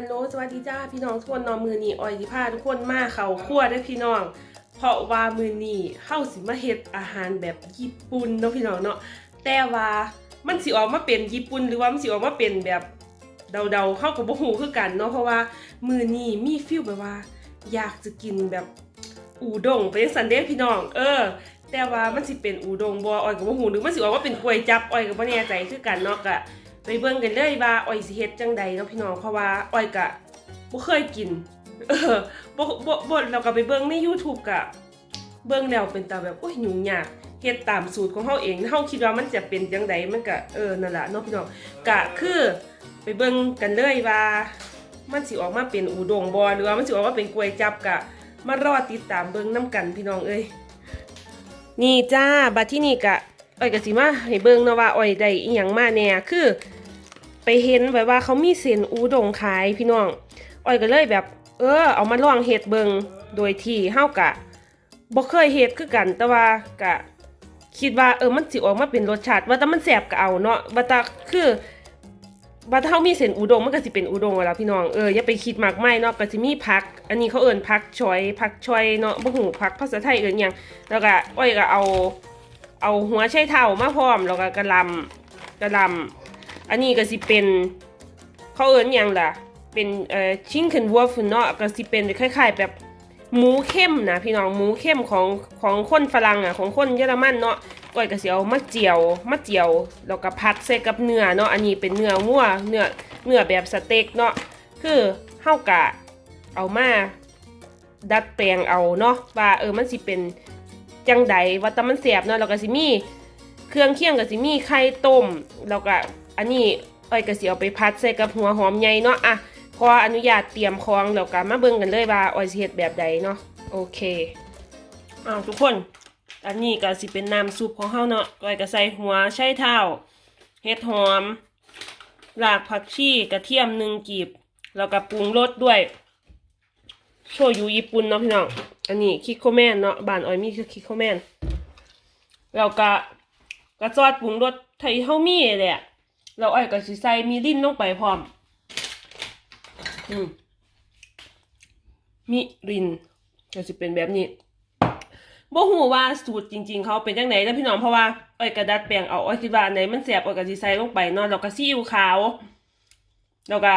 ฮัลโหลสวัสดีจ้าพี่น้องทุกคนนอมือนี้ออยสิพาทุกคนมาเขาครัวได้พี่น้อง เพราะว่ามือนี้เฮาสิมาเฮ็ดอาหารแบบญี่ปุ่นเนาะพี่น้องเนาะแต่ว่ามันสิออกมาเป็นญี่ปุ่นหรือว่ามันสิออกมาเป็นแบบเดาๆเฮาก็บ่ฮู้คือกันเนาะเพราะว่ามือนีมีฟีลแบบว่า อยากจะกินแบบอูด้งไปจังซั่นเด้พี่น้อง เออ แต่ว่ามันสิเป็นอูด้งบ่ออยก็บ่ฮู้หรือมันสิออกมาเป็นก๋วยจับออยก็บ่แน่ใจคือกันเนาะก็ เบิ่งกันเลยว่าอ้อยสิเฮ็ดจังใดเนาะพี่น้องเพราะว่าอ้อยก็บ่เคยกิน เออบ่บ่บ่เราก็ไปเบิ่งใน YouTube ก็เบิ่งแล้วเป็นตาแบบโอ้ยยุ่งยากเฮ็ดตามสูตรของเฮาเองเฮาคิดว่ามันจะเป็นจังใดมันก็เออนั่นล่ะเนาะพี่น้องก็คือ ไปเบิ่งกันเลยว่ามันสิออกมาเป็นอูด้งบ่หรือว่ามันสิออกมาเป็นก๋วยจับก็มารอติดตามเบิ่งนํกันพี่น้องเอ้ยนี่จ้าบัดที่นี่ก็อ้อยก็สิมาให้เบิ่งเนาะว่าอ้อยได้อีหยังมาแน่คือ ไปเห็นไว้ว่าเขามีเส้นอูดงขายพี่น้องอ้อยก็เลยแบบ เออ เอามาลองเฮ็ดเบิงโดยที่เฮากะบ่เคยเฮ็ดคือกัน แต่ว่ากะ คิดว่าเออมันสิออกมาเป็นรสชาติ ว่าแต่มันแซ่บก็เอาเนาะว่าแต่คือว่าถ้าเฮามีเส้นอูดงมันก็สิเป็นอูดงแล้วพี่น้องเอออย่าไปคิดมากไมายเนาะก็สิมีผัก อันนี้เขาเอิ้นผักชอยผักชอยเนาะบ่ฮู้ผักภาษาไทยเอิ้นหยังแล้วก็อ้อยก็เอา เอาหัวไชเท้ามาพร้อมแล้วก็กระลำกระลำ อันนี้ก็สิเป็นเขาเอิ้นหยังล่ะ เป็นเอ่อชิงเคนวัวฟเนาะก็สิเป็นคล้ายๆแบบหมูเข้มนะพี่น้องหมูเข้มของของคนฝรั่งอะของคนเยอรมันเนาะก้อยก็สิเอามาเจียวมาเจียวแล้วก็ผัดใส่กับเนื้อเนาะอันนี้เป็นเนื้องัวเนื้อเนื้อแบบสเต็กเนาะคือเฮากะเอามาดัดแปลงเอาเนาะว่าเออมันสิเป็นจังใดว่าต่มันแสบเนาะแล้วก็สิมี เครื่องเคียงก็สิมีไข่ต้มแล้วก็ อันนี้อ้อยก็สิเอาไปพัดใส่กับหัวหอมใหญ่เนาะอะขออนุญาตเตรียมของแล้วก็มาเบิ่งกันเลยว่าอ้อยสิเฮ็ดแบบใดเนาะโอเคอ้าวทุกคน อันนี้ก็สิเป็นน้ำซุปของเฮาเนาะอ้อยก็ใส่หัวไชเท้าเห็ดหอมรากผักชีกระเทียมหนึ่งกีบแล้วก็ปรุงรสด้วยโชยุญี่ปุ่นเนาะพี่น้องอันนี้คิโคแมนเนาะบ้านอ้อยมีคิโคแมนแล้วก็กระซอดปรุงรสไทยเฮามีแหละ เราอ้อยก็สิใส่มีลิ้นลงไปพร้อม อืมมีรินก็สิเป็นแบบนี้บ่ฮู้ว่าสูตรจริง ๆ เขาเป็นจังไดนะพี่น้องเพราะว่าอ้อยกระดัดแปลงเอาอ้อยคิดว่าไหนมันแซ่บอ้อยก็สิใส่ลงไปเนาะแล้วก็ซีอิ๊วขาวแล้วก็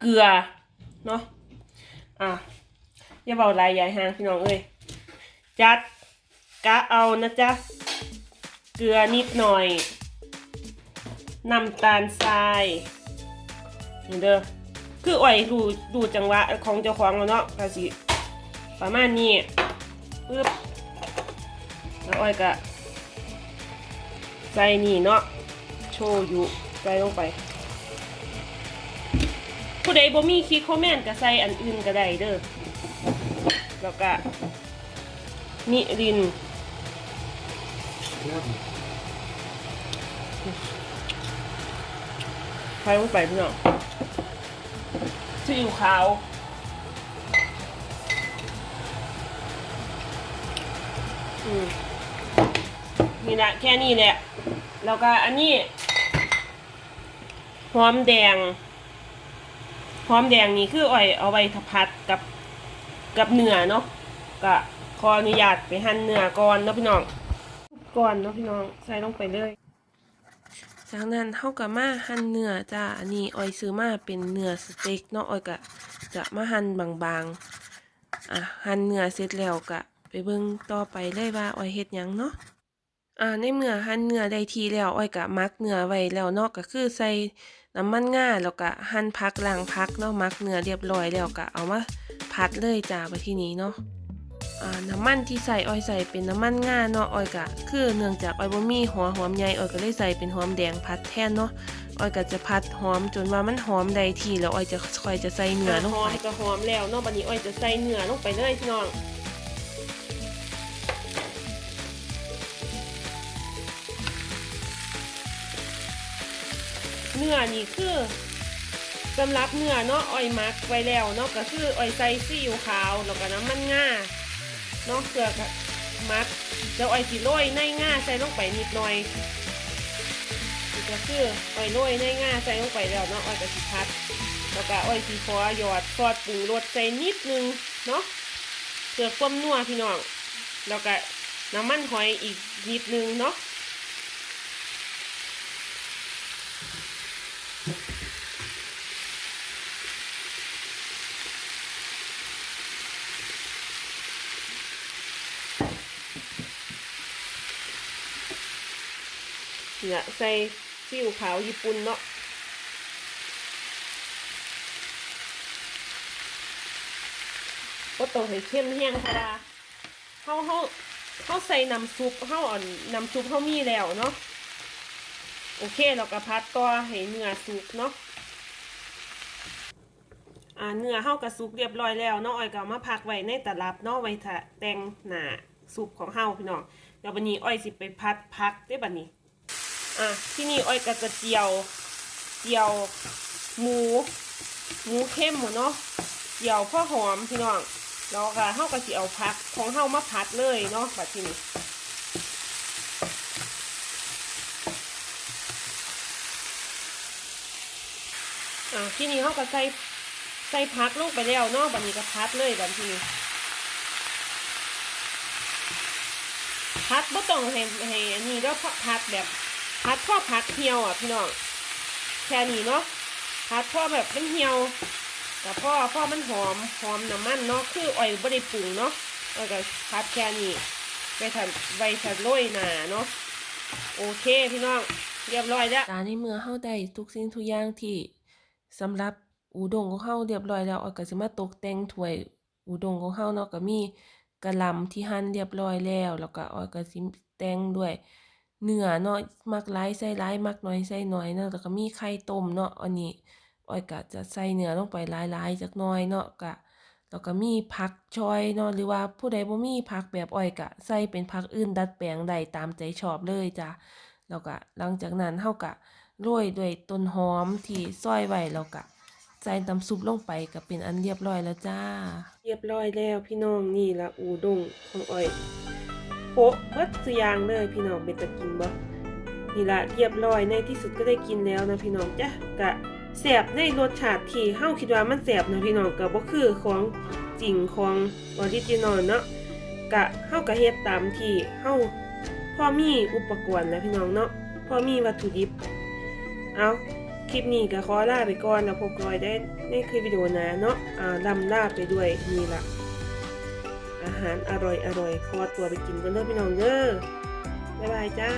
เกลือเนาะอะอย่าเบาลายยายห่างพี่น้องเอ้ยจัดกะเอานะจ๊ะเกลือนิดหน่อย น้ำตาลทรายนี่เด้อคืออ่อยดูดูจังหวะของเจ้าของเนาะก็สิประมาณนี้ปึ๊บแล้วอ้อยก็ใส่นี่เนาะโชยุใส่ลงไป ผู้ใดบ่มีคิดคอมเมนต์ก็ใส่อันอื่นก็ได้เด้อแล้วก็มิริน ใส่ลงไปพี่น้องซีอิ๊วขาวอืมนี่แหละแค่นี้แหละ แล้วก็อันนี้หอมแดงหอมแดงนี่คืออ่อยเอาไว้ทับพัดกับกับเนื้อเนาะก็ขออนุญาตไปหั่นเนื้อก่อนเนาะพี่น้องก่อนเนาะพี่น้องใส่ลงไปเลย จากนั้นเฮาก็มาหั่นเนื้อจ้าอันนี้ออยซื้อมาเป็นเนื้อสเต็กเนาะออยก็จะมาหั่นบางๆ อะหั่นเนื้อเสร็จแล้วก็ไปเบิ่งต่อไปเลยว่าออยเฮ็ดหยังเนาะอ่าในเมื่อหั่นเนื้อได้ทีแล้วออยก็มักเนื้อไว้แล้วเนาะก็คือใส่น้ำมันงาแล้วก็หั่นผักล้างผักเนาะมักเนื้อเรียบร้อยแล้วก็เอามาผัดเลยจ้าไปที่นี้เนาะ น้ำมันที่ใส่อ้อยใส่เป็นน้ำมันงาเนาะอ้อยกะ คือเนื่องจากอ้อยบ่มีหัวหอมใหญ่อ้อยก็เลยใส่เป็นหอมแดงพัดแทนเนาะอ้อยก็จะพัดหอมจนว่ามันหอมได้ที่แล้วอ้อยจะค่อยจะใส่เนื้อลงไปหอมก็หอมแล้วเนาะบัดนี้ออยจะใส่เนื้อลงไปเลยพี่น้องเนื้อนี่คือสำหรับเนื้อเนาะอ้อยมักไว้แล้วเนาะก็คืออ้อยใส่ซีอิ๊วขาวแล้วก็น้ำมันงา นาะเกลือกมัดเดี๋ยวไอ้อยสิโรยในง่าใส่ลงไปนิดหน่อยนี่ก็คือไอ้อยโรยในง่าใส่ลงไปแล้วเนาะไอ้อยก็สิพัดแล้วก็อ้อยสีฟอหยอดซอสปรุงรสใส่นิดนึงเนาะเพื่อความนัวพี่น้องแล้วก็น้ำมันหอยอีกนิดนึงเนาะ เนี่ยใส่ซีอิ๊วขาวญี่ปุ่นเนาะก็ต้องให้เข้มแห้งเพราะว่าเขาเขาเขาใส่น้ำซุปเขาอ่อนน้ำซุปเขามีแล้วเนาะโอเคเราก็พัดต่อให้เนื้อสุกเนาะอ่าเนื้อเข้ากระสุกเรียบร้อยแล้วเนาะอ้อยก็มาพักไว้ในตลับเนาะไว้แตงหนาซุปของเฮาพี่น้องเดี๋ยววันนี้อ้อยสิไปพัดพักได้บัดนี้ อะที่นี่อ้อยก็จะเจียว เจียว หมู หมูเข้มหมูเนาะเจียวพ่อหอมพี่น้องแล้วก็เฮาก็สิเอาพักของเฮามาพัดเลยเนาะบัดทีนี้อะที่นี่เฮาก็ใส่ใส่พักลงไปแล้วเนาะบัดนี้ก็พัดเลยบัดทีนี้พัดบ่ต้องให้ให้อันนี้แล้วพัดแบบ พัดพ่อพัดเหี่ยวอะพี่น้องแค่นี้เนาะพัดพ่อแบบเป็นเหี่ยวแต่พ่อพ่อมันหอมหอมน้ำมันเนาะคืออ่อยไม่ได้ปรุงเนาะแล้วก็พัดแค่นี้ไปถัดไปถัดโรยหนาเนาะโอเคพี่น้องเรียบร้อยแล้วตาในเมื่อเฮาได้ทุกสิ่งทุกอย่างที่สำหรับอุด้งของเฮาเรียบร้อยแล้วออยก็สิมาตกแต่งถ้วยอุด้งของเฮาเนาะก็มีกระลำที่หั่นเรียบร้อยแล้ว แล้วก็ออยก็สิแต่งด้วย เนื้อเนาะมักหลายใส่หลายมักน้อยใส่น้อยเนาะแล้วก็มีไข่ต้มเนาะอันนี้อ้อยก็จะใส่เนื้อลงไปหลายๆจักหน่อยเนาะก็แล้วก็มีผักชอยเนาะหรือว่าผู้ใดบ่มีผักแบบอ้อยก็ใส่เป็นผักอื่นดัดแปลงได้ตามใจชอบเลยจ้ะแล้วก็หลังจากนั้นเฮาก็โรยด้วยต้นหอมที่ซอยไว้แล้วก็ใส่น้ำซุปลงไปก็เป็นอันเรียบร้อยแล้วจ้า เรียบร้อยแล้วพี่น้องนี่ละอูด้งของอ้อย โปะเบิดสุยางเลยพี่น้องเป็นตะกินบ่นี่ละเรียบร้อยในที่สุดก็ได้กินแล้วนะพี่น้องจ้ะกะแสบในรสชาติที่เฮาคิดว่ามันแสบนะพี่น้องก็บ่คือของจริงของออริจินอลเนาะกะเฮาก็เฮ็ดตามที่เฮาพอมีอุปกรณ์แล้วพี่น้องเนาะพอมีวัตถุดิบเอาคลิปนี้ก็ขอลาไปก่อนแล้วพบกันได้ในคลิปวิดีโอหน้าเนาะอ่าลำลาไปด้วยนี่ละ อาหารอร่อยอร่อยๆขอตัวไปกินกันเด้อพี่น้องเด้อบ๊ายบายจ้า